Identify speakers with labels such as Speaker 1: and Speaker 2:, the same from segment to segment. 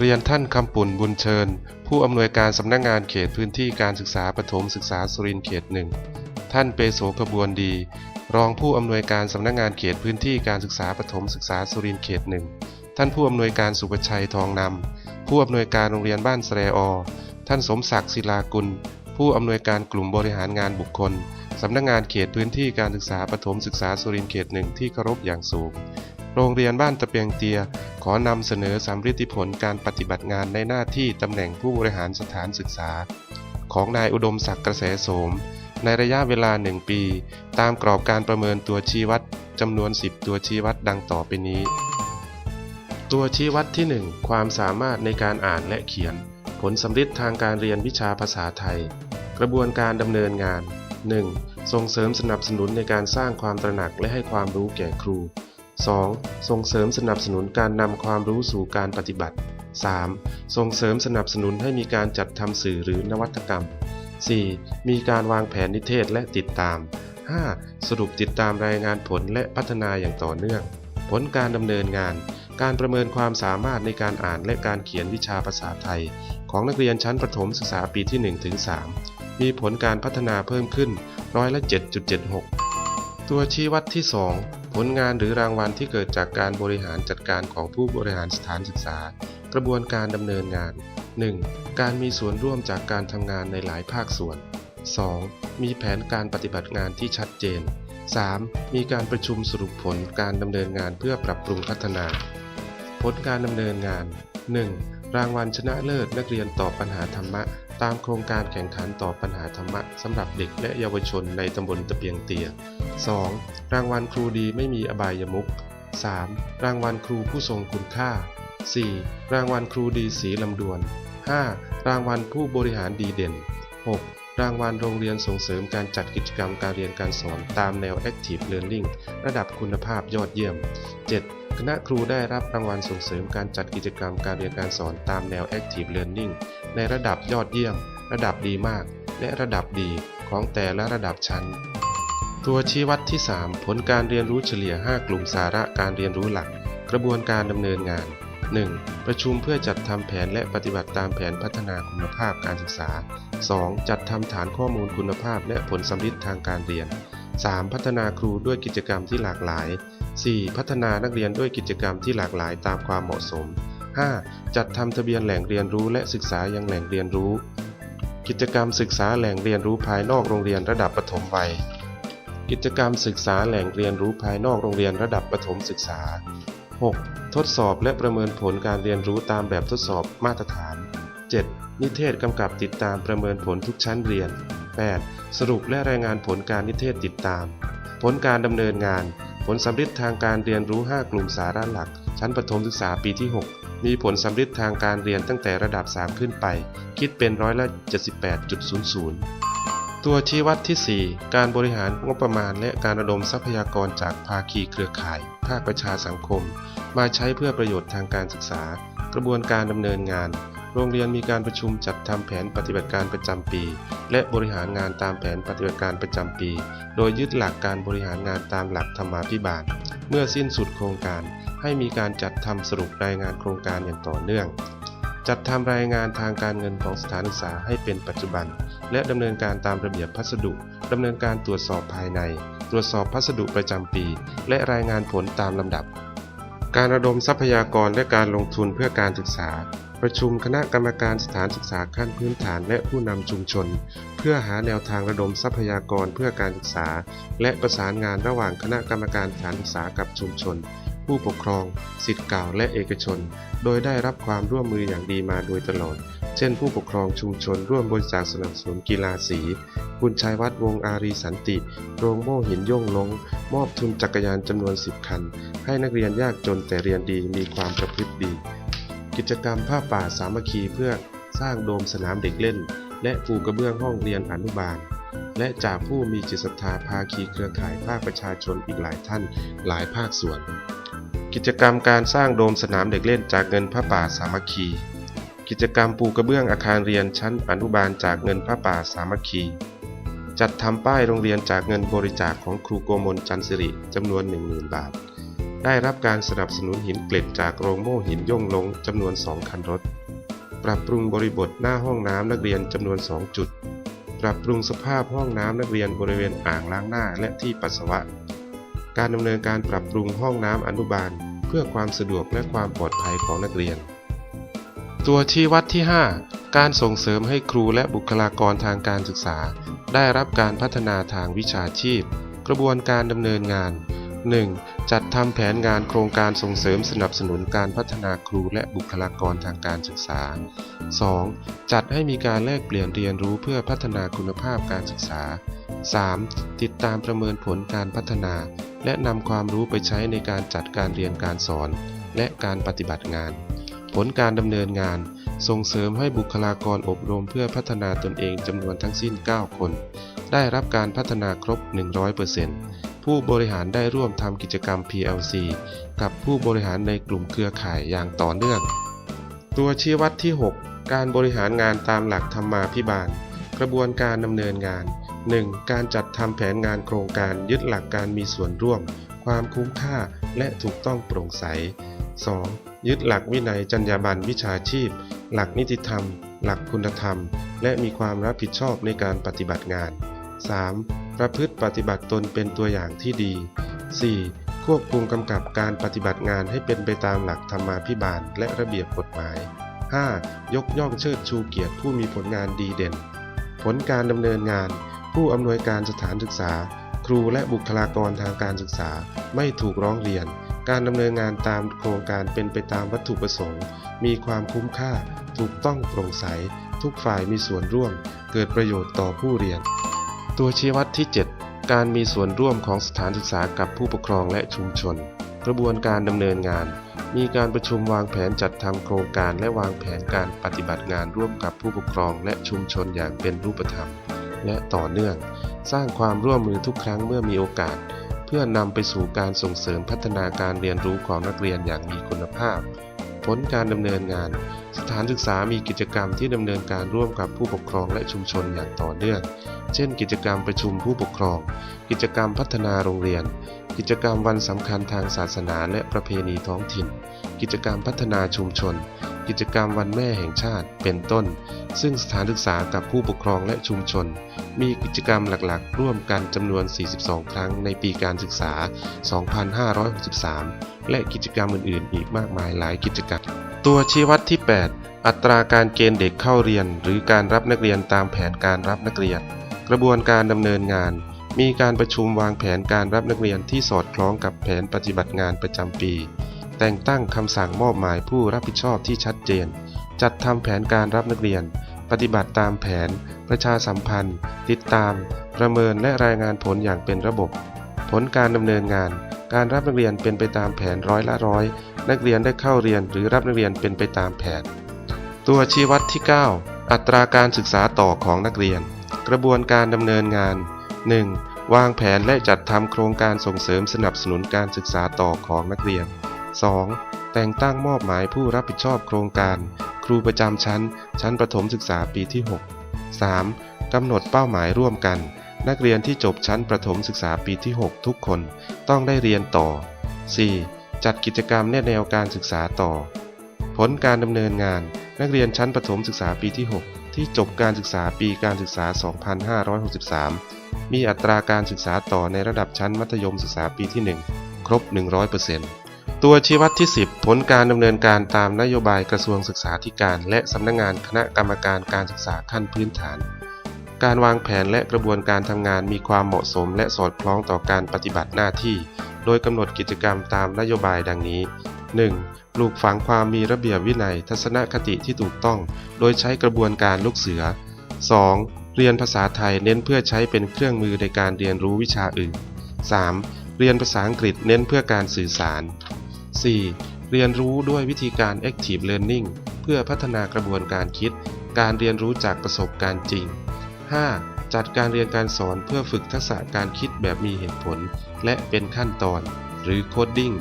Speaker 1: เรียนท่านคำปุ่นบุญเชิญ ผู้อำนวยการสำนักงงานเขตพื้นที่การศึกษาปฐมศึกษาสุรินทร์เขตหนึ่งท่านเปโสขบวนดี รองผู้อำนวยการสำนักงงานเขตพื้นที่การศึกษาปฐมศึกษาสุรินทร์เขตหนึ่งท่านผู้อำนวยการสุประชัยทองนำผู้อำนวยการโรงเรียนบ้านแสรอ ท่านสมศักดิ์ศิลากุล ผู้อำนวยการกลุ่มบริหารงานบุคคลสำนักงงานเขตพื้นที่การศึกษาปฐมศึกษาสุรินทร์เขตหนึ่งที่เคารพอย่างสูง โรงเรียนบ้านตะเปียงเตีย ขอนำเสนอสำฤทธิผลการปฏิบัติงานในหน้าที่ตำแหน่งผู้บริหารสถานศึกษา ของนายอุดมศักดิ์กระแสโสม ในระยะเวลาหนึ่งปี ตามกรอบการประเมินตัวชี้วัดจำนวน 10 ตัวชี้วัดดังต่อไปนี้ ตัวชี้วัดที่ 1 ความสามารถในการอ่านและเขียน ผลสำฤทธิ์ทางการเรียนวิชาภาษาไทย กระบวนการดำเนินงาน 1. ส่งเสริมสนับสนุนในการสร้างความตระหนักและให้ความรู้แก่ครู 2. ส่งเสริมสนับสนุนการนำความรู้สู่การปฏิบัติ 3. ส่งเสริมสนับสนุนให้มีการจัดทำสื่อหรือนวัตกรรม 4. มีการวางแผนนิเทศและติดตาม 5. สรุปติดตามรายงานผลและพัฒนาอย่างต่อเนื่อง ผลการดำเนินงาน การประเมินความสามารถในการอ่านและการเขียนวิชาภาษาไทย ของนักเรียนชั้นประถมศึกษาปีที่1ถึง3มีผลการพัฒนาเพิ่มขึ้นร้อยละ 7.76 ตัวชี้วัดที่ 2 ลงานหรือรางวัลที่เกิดจากการบริหารจัดการของผู้บริหารสถานศึกษา กระบวนการดำเนินงาน 1. การมีส่วนร่วมจากการทำงานในหลายภาคส่วน 2. มีแผนการปฏิบัติงานที่ชัดเจน 3. มีการประชุมสรุปผลการดำเนินงานเพื่อปรับปรุงพัฒนา ผลการดำเนินงาน 1. รางวัลชนะเลิศนักเรียนตอบปัญหาธรรมะ ตามโครงการแข่งขันตอบปัญหาธรรมะสำหรับเด็กและเยาวชนในตำบลตะเปียงเตีย 2. รางวัลครูดีไม่มีอบายมุข 3. รางวัลครูผู้ทรงคุณค่า 4. รางวัลครูดีสีลำดวน 5. รางวัลผู้บริหารดีเด่น 6. รางวัลโรงเรียนส่งเสริมการจัดกิจกรรมการเรียนการสอนตามแนว Active Learning ระดับคุณภาพยอดเยี่ยม 7. คณะครูได้รับรางวัลส่งเสริมการจัดกิจกรรมการเรียนการสอนตามแนว Active Learning ในระดับยอดเยี่ยม ระดับดีมาก และระดับดีของแต่ละระดับชั้น ตัวชี้วัดที่ 3 ผลการเรียนรู้เฉลี่ย 5 กลุ่มสาระการเรียนรู้หลัก กระบวนการดำเนินงาน 1. ประชุมเพื่อจัดทำแผนและปฏิบัติตามแผนพัฒนาคุณภาพการศึกษา 2. จัดทำฐานข้อมูลคุณภาพและผลสำลิดทางการเรียน 3. พัฒนาครูด้วยกิจกรรมที่หลากหลาย 4. พัฒนานักเรียนด้วยกิจกรรมที่หลากหลายตามความเหมาะสม 5. จัดทำทะเบียนแหล่งเรียนรู้และศึกษายังแหล่งเรียนรู้ กิจกรรมศึกษาแหล่งเรียนรู้ภายนอกโรงเรียนระดับประถมวัย กิจกรรมศึกษาแหล่งเรียนรู้ภายนอกโรงเรียนระดับประถมศึกษา 6. ทดสอบและประเมินผลการเรียนรู้ตามแบบทดสอบมาตรฐาน 7. นิเทศกำกับติดตามประเมินผลทุกชั้นเรียน 8. สรุปและรายงานผลการนิเทศติดตาม ผลการดำเนินงาน ผลสำลิดทางการเรียนรู้ 5 กลุ่มสาระหลัก ชั้นประถมศึกษาปีที่ 6 มีผลสำลิดทางการเรียนตั้งแต่ระดับ 3 ขึ้นไป คิดเป็นร้อยละ 78.00 ตัวชี้วัดที่ 4 การบริหารงบประมาณและการระดมทรัพยากรจากภาคีเครือข่าย ภาคประชาสังคม มาใช้เพื่อประโยชน์ทางการศึกษา กระบวนการดำเนินงาน โรงเรียนมีการประชุมจัดทำแผนปฏิบัติการประจำปี และบริหารงานตามแผนปฏิบัติการประจำปี โดยยึดหลักการบริหารงานตามหลักธรรมาภิบาล เมื่อสิ้นสุดโครงการ ให้มีการจัดทำสรุปรายงานโครงการอย่างต่อเนื่อง จัดทำรายงานทางการเงินของสถานศึกษาให้เป็นปัจจุบัน และดำเนินการตามระเบียบพัสดุดำเนินการตรวจสอบภายใน ตรวจสอบพัสดุประจำปี และรายงานผลตามลำดับ การระดมทรัพยากรและการลงทุนเพื่อการศึกษา ประชุมคณะกรรมการสถานศึกษาขั้นพื้นฐานและผู้นำชุมชน เพื่อหาแนวทางระดมทรัพยากรเพื่อการศึกษา และประสานงานระหว่างคณะกรรมการสถานศึกษากับชุมชน ผู้ปกครอง สิทธิ์เก่าและเอกชน โดยได้รับความร่วมมืออย่างดีมาโดยตลอด เช่น ผู้ปกครองชุมชนร่วมบริจาคสนับสนุนกีฬาสี คุณชัยวัฒน์วงอารีสันติ โรงโม่หินย่งลง มอบทุนจักรยานจำนวน 10 คัน ให้นักเรียนยากจนแต่เรียนดีมีความประพฤติดี กิจกรรมผ้าป่าสามัคคีเพื่อสร้างโดมสนามเด็กเล่น และปูกระเบื้องห้องเรียนอนุบาล และจากผู้มีจิตศรัทธาภาคีเครือข่ายภาคประชาชนอีกหลายท่านหลายภาคส่วน กิจกรรมการสร้างโดมสนามเด็กเล่นจากเงินผ้าป่าสามัคคี กิจกรรมปูกระเบื้องอาคารเรียนชั้นอนุบาลจากเงินผ้าป่าสามัคคีจัดทำป้ายโรงเรียนจากเงินบริจาคของครูโกมลจันทร์สิริจำนวน 10,000 บาท ได้รับการสนับสนุนหินเกล็ดจากโรงโม่หินย่งลงจำนวน 2 คันรถ ปรับปรุงบริบทหน้าห้องน้ำนักเรียนจำนวน 2 จุด ปรับปรุงสภาพห้องน้ำนักเรียนบริเวณอ่างล้างหน้าและที่ปัสสาวะ การดำเนินการปรับปรุงห้องน้ำอนุบาล เพื่อความสะดวกและความปลอดภัยของนักเรียน ตัวชี้วัดที่ 5 การส่งเสริมให้ครูและบุคลากรทางการศึกษา ได้รับการพัฒนาทางวิชาชีพ กระบวนการดำเนินงาน 1. จัดทำแผนงานโครงการส่งเสริมสนับสนุนการพัฒนาครูและบุคลากรทางการศึกษา 2. จัดให้มีการแลกเปลี่ยนเรียนรู้เพื่อพัฒนาคุณภาพการศึกษา 3. ติดตามประเมินผลการพัฒนา และนำความรู้ไปใช้ในการจัดการเรียนการสอน และการปฏิบัติงาน ผลการดำเนินงาน ส่งเสริมให้บุคลากรอบรมเพื่อพัฒนาตนเองจำนวนทั้งสิ้น 9 คน ได้รับการพัฒนาครบ 100% ผู้บริหารได้ร่วมทำกิจกรรม PLC กับผู้บริหารในกลุ่มเครือข่ายอย่างต่อเนื่อง ตัวชี้วัดที่ 6 การบริหารงานตามหลักธรรมาภิบาล กระบวนการดำเนินงาน 1. การจัดทำแผนงานโครงการยึดหลักการมีส่วนร่วม ความคุ้มค่าและถูกต้องโปร่งใส 2. ยึดหลักวินัยจรรยาบรรณวิชาชีพ หลักนิติธรรม หลักคุณธรรม และมีความรับผิดชอบในการปฏิบัติงาน 3. ประพฤติปฏิบัติตนเป็นตัวอย่างที่ดี 4. ควบคุมกำกับการปฏิบัติงานให้เป็นไปตามหลักธรรมาภิบาลและระเบียบกฎหมาย 5. ยกย่องเชิดชูเกียรติผู้มีผลงานดีเด่น ผลการดำเนินงาน ผู้อำนวยการสถานศึกษา ครูและบุคลากรทางการศึกษาไม่ถูกร้องเรียน การดำเนินงานตามโครงการเป็นไปตามวัตถุประสงค์ มีความคุ้มค่า ถูกต้องโปร่งใส ทุกฝ่ายมีส่วนร่วม เกิดประโยชน์ต่อผู้เรียน ตัวชี้วัดที่ 7 การมีส่วนร่วมของสถานศึกษากับผู้ปกครองและชุมชน กระบวนการดำเนินงาน มีการประชุมวางแผนจัดทำโครงการและวางแผนการปฏิบัติงานร่วมกับผู้ปกครองและชุมชนอย่างเป็นรูปธรรม และต่อเนื่อง สร้างความร่วมมือทุกครั้งเมื่อมีโอกาส เพื่อนำไปสู่การส่งเสริมพัฒนาการเรียนรู้ของนักเรียนอย่างมีคุณภาพ ผลการดำเนินงาน สถานศึกษามีกิจกรรมที่ดำเนินการร่วมกับผู้ปกครองและชุมชนอย่างต่อเนื่อง เช่น กิจกรรมประชุมผู้ปกครอง กิจกรรมพัฒนาโรงเรียน กิจกรรมวันสำคัญทางศาสนาและประเพณีท้องถิ่น กิจกรรมพัฒนาชุมชน กิจกรรมวันแม่แห่งชาติ เป็นต้น ซึ่งสถานศึกษากับผู้ปกครองและชุมชน มีกิจกรรมหลักๆ ร่วมกันจำนวน 42 ครั้งในปีการศึกษา 2563 และกิจกรรมอื่นๆ อีกมากมายหลายกิจกรรม ตัวชี้วัดที่ 8 อัตราการเกณฑ์เด็กเข้าเรียน หรือการรับนักเรียนตามแผนการรับนักเรียน กระบวนการดำเนินงาน มีการประชุมวางแผนการรับนักเรียนที่สอดคล้องกับแผนปฏิบัติงานประจำปี แต่งตั้งคำสั่งมอบหมายผู้รับผิดชอบที่ชัดเจน จัดทำแผนการรับนักเรียน ปฏิบัติตามแผน ประชาสัมพันธ์ ติดตาม ประเมินและรายงานผลอย่างเป็นระบบ ผลการดำเนินงาน การรับนักเรียนเป็นไปตามแผนร้อยละร้อย นักเรียนได้เข้าเรียนหรือรับนักเรียนเป็นไปตามแผน ตัวชี้วัดที่ 9 อัตราการศึกษาต่อของนักเรียน กระบวนการดำเนินงาน 1. วางแผนและจัดทำโครงการส่งเสริมสนับสนุนการศึกษาต่อของนักเรียน 2. แต่งตั้งมอบหมายผู้รับผิดชอบโครงการ ครูประจำชั้น ชั้นประถมศึกษาปีที่ 6 3. กำหนดเป้าหมายร่วมกัน นักเรียนที่จบชั้นประถมศึกษาปีที่ 6 ทุกคนต้องได้เรียนต่อ 4. จัดกิจกรรมแนแนวการศึกษาต่อ ผลการดำเนินงาน นักเรียนชั้นประถมศึกษาปีที่ 6 ที่จบการศึกษาปีการศึกษา 2563 มีอัตราการศึกษาต่อในระดับชั้นมัธยมศึกษาปีที่ 1 ครบ 100%ตัวชี้วัดที่ 10 ผลการดำเนินการตามนโยบายกระทรวงศึกษาธิการ และสำนักงานคณะกรรมการการศึกษาขั้นพื้นฐาน การวางแผนและกระบวนการทำงานมีความเหมาะสมและสอดคล้องต่อการปฏิบัติหน้าที่ โดยกำหนดกิจกรรมตามนโยบายดังนี้ 1. ปลูกฝังความมีระเบียบวินัย ทัศนคติที่ถูกต้อง โดยใช้กระบวนการลูกเสือ 2. เรียนภาษาไทยเน้นเพื่อใช้เป็นเครื่องมือในการเรียนรู้วิชาอื่น 3. เรียนภาษาอังกฤษเน้นเพื่อการสื่อสาร 4. เรียนรู้ด้วยวิธีการ active learning เพื่อพัฒนากระบวนการคิด การเรียนรู้จากประสบการณ์จริง 5. จัดการเรียนการสอนเพื่อฝึกทักษะการคิดแบบมีเหตุผล และเป็นขั้นตอน หรือ coding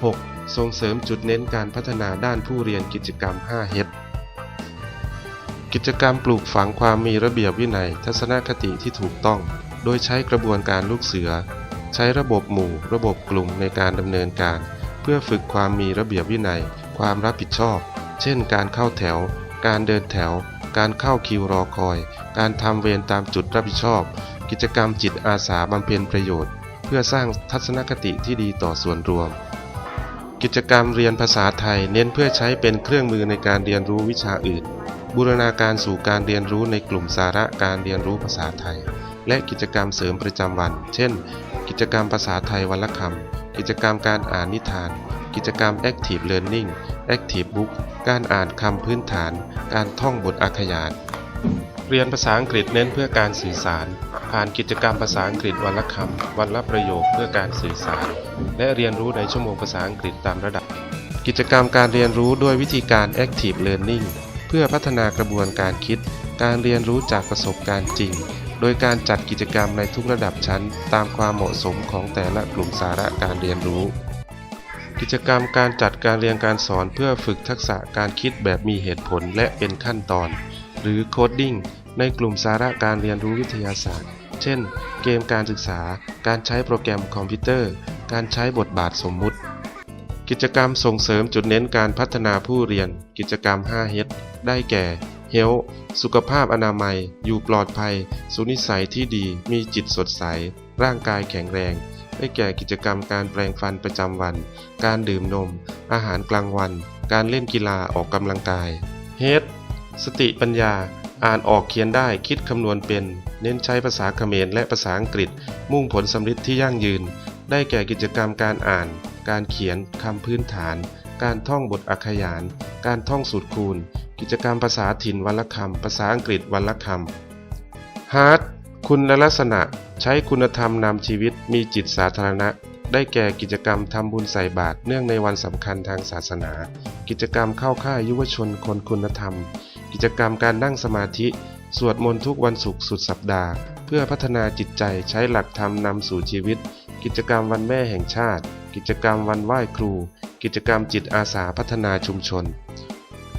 Speaker 1: 6. ส่งเสริมจุดเน้นการพัฒนาด้านผู้เรียนกิจกรรม 5H กิจกรรมปลูกฝังความมีระเบียบวินัย ทัศนคติที่ถูกต้อง โดยใช้กระบวนการลูกเสือ ใช้ระบบหมู่ ระบบกลุ่มในการดำเนินการ เพื่อฝึกความมีระเบียบวินัย ความรับผิดชอบ เช่น การเข้าแถว การเดินแถว การเข้าคิวรอคอย การทำเวรตามจุดรับผิดชอบ กิจกรรมจิตอาสาบำเพ็ญประโยชน์ เพื่อสร้างทัศนคติที่ดีต่อส่วนรวม กิจกรรมเรียนภาษาไทยเน้นเพื่อใช้เป็นเครื่องมือในการเรียนรู้วิชาอื่น บูรณาการสู่การเรียนรู้ในกลุ่มสาระการเรียนรู้ภาษาไทย และกิจกรรมเสริมประจำวัน เช่น กิจกรรมภาษาไทยวันละคำกิจกรรมการอ่านนิทาน กิจกรรม Active Learning Active Book การอ่านคำพื้นฐาน การท่องบทอาขยาน เรียนภาษาอังกฤษเน้นเพื่อการสื่อสาร ผ่านกิจกรรมภาษาอังกฤษวันละคำ วันละประโยคเพื่อการสื่อสาร และเรียนรู้ในชั่วโมงภาษาอังกฤษตามระดับ กิจกรรมการเรียนรู้ด้วยวิธีการ Active Learning เพื่อพัฒนากระบวนการคิด การเรียนรู้จากประสบการณ์จริงโดยการจัดกิจกรรมในทุกระดับชั้นตามความเหมาะสมของแต่ละกลุ่มสาระการเรียนรู้ กิจกรรมการจัดการเรียนการสอนเพื่อฝึกทักษะการคิดแบบมีเหตุผลและเป็นขั้นตอน หรือโคดดิ้งในกลุ่มสาระการเรียนรู้วิทยาศาสตร์ เช่น เกมการศึกษา การใช้โปรแกรมคอมพิวเตอร์ การใช้บทบาทสมมุติ กิจกรรมส่งเสริมจุดเน้นการพัฒนาผู้เรียน กิจกรรม 5H ได้แก่ Health สุขภาพอนามัย อยู่ปลอดภัย สุนิสัยที่ดี มีจิตสดใส ร่างกายแข็งแรง ได้แก่กิจกรรมการแปรงฟันประจำวัน การดื่มนม อาหารกลางวัน การเล่นกีฬาออกกำลังกาย Head สติปัญญา อ่านออกเขียนได้คิดคำนวณเป็น เน้นใช้ภาษาเขมรและภาษาอังกฤษ มุ่งผลสำลิดที่ยั่งยืน ได้แก่กิจกรรมการอ่าน การเขียนคำพื้นฐาน การท่องบทอักขยาน การท่องสูตรคูณ กิจกรรมภาษาถิ่นวันละคำภาษาอังกฤษวันละคำฮาร์ด คุณลักษณะใช้คุณธรรมนำชีวิตมีจิตสาธารณะ ได้แก่กิจกรรมทำบุญใส่บาตรเนื่องในวันสำคัญทางศาสนา กิจกรรมเข้าค่ายยุวชนคนคุณธรรม กิจกรรมการนั่งสมาธิ สวดมนต์ทุกวันศุกร์สุดสัปดาห์ เพื่อพัฒนาจิตใจใช้หลักธรรมนำสู่ชีวิต กิจกรรมวันแม่แห่งชาติ กิจกรรมวันไหว้ครู กิจกรรมจิตอาสาพัฒนาชุมชน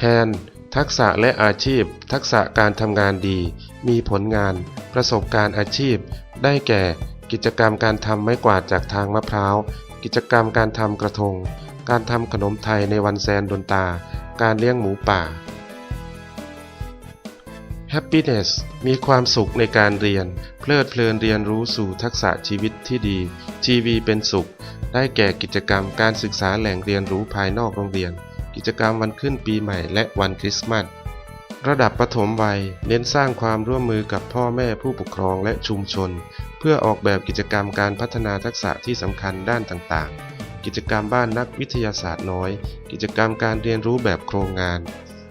Speaker 1: แฮนทักษะและอาชีพ ทักษะการทำงานดี มีผลงาน ประสบการณ์อาชีพ ได้แก่ กิจกรรมการทำไม้กวาดจากทางมะพร้าว กิจกรรมการทำกระทง การทำขนมไทยในวันแซนดนตา การเลี้ยงหมูป่า Happiness มีความสุขในการเรียน เพลิดเพลินเรียนรู้สู่ทักษะชีวิตที่ดีทีวีเป็นสุข ได้แก่กิจกรรมการศึกษาแหล่งเรียนรู้ภายนอกโรงเรียน กิจกรรมวันขึ้นปีใหม่และวันคริสต์มาส ระดับประถมวัยเน้นสร้างความร่วมมือกับพ่อแม่ผู้ปกครองและชุมชน เพื่อออกแบบกิจกรรมการพัฒนาทักษะที่สำคัญด้านต่างๆ กิจกรรมบ้านนักวิทยาศาสตร์น้อย กิจกรรมการเรียนรู้แบบโครงงาน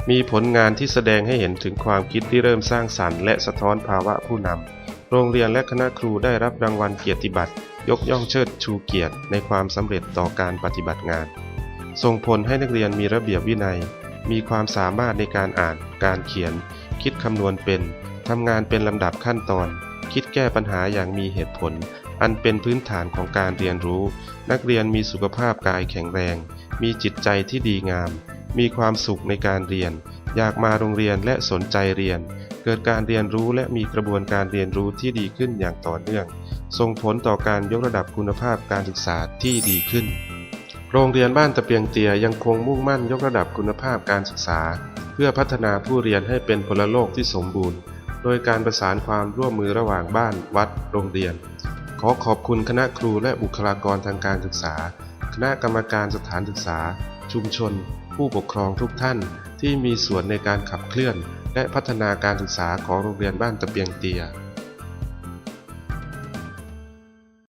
Speaker 1: มีผลงานที่แสดงให้เห็นถึงความคิดที่เริ่มสร้างสรรค์และสะท้อนภาวะผู้นำโรงเรียนและคณะครูได้รับรางวัลเกียรติบัตร ยกย่องเชิดชูเกียรติในความสำเร็จต่อการปฏิบัติงาน ส่งผลให้นักเรียนมีระเบียบวินัย มีความสามารถในการอ่าน การเขียน คิดคำนวณเป็นทำงานเป็นลำดับขั้นตอน คิดแก้ปัญหาอย่างมีเหตุผล อันเป็นพื้นฐานของการเรียนรู้ นักเรียนมีสุขภาพกายแข็งแรง มีจิตใจที่ดีงาม มีความสุขในการเรียน อยากมาโรงเรียนและสนใจเรียน เกิดการเรียนรู้และมีกระบวนการเรียนรู้ที่ดีขึ้นอย่างต่อเนื่อง ส่งผลต่อการยกระดับคุณภาพการศึกษาที่ดีขึ้น โรงเรียนบ้านตะเปียงเตียยังคงมุ่งมั่นยกระดับคุณภาพการศึกษา เพื่อพัฒนาผู้เรียนให้เป็นพลโลกที่สมบูรณ์ โดยการประสานความร่วมมือระหว่างบ้าน วัด โรงเรียน ขอขอบคุณคณะครูและบุคลากรทางการศึกษา คณะกรรมการสถานศึกษา ชุมชน ผู้ปกครองทุกท่าน ที่มีส่วนในการขับเคลื่อน และพัฒนาการศึกษาของโรงเรียนบ้านตะเปียงเตีย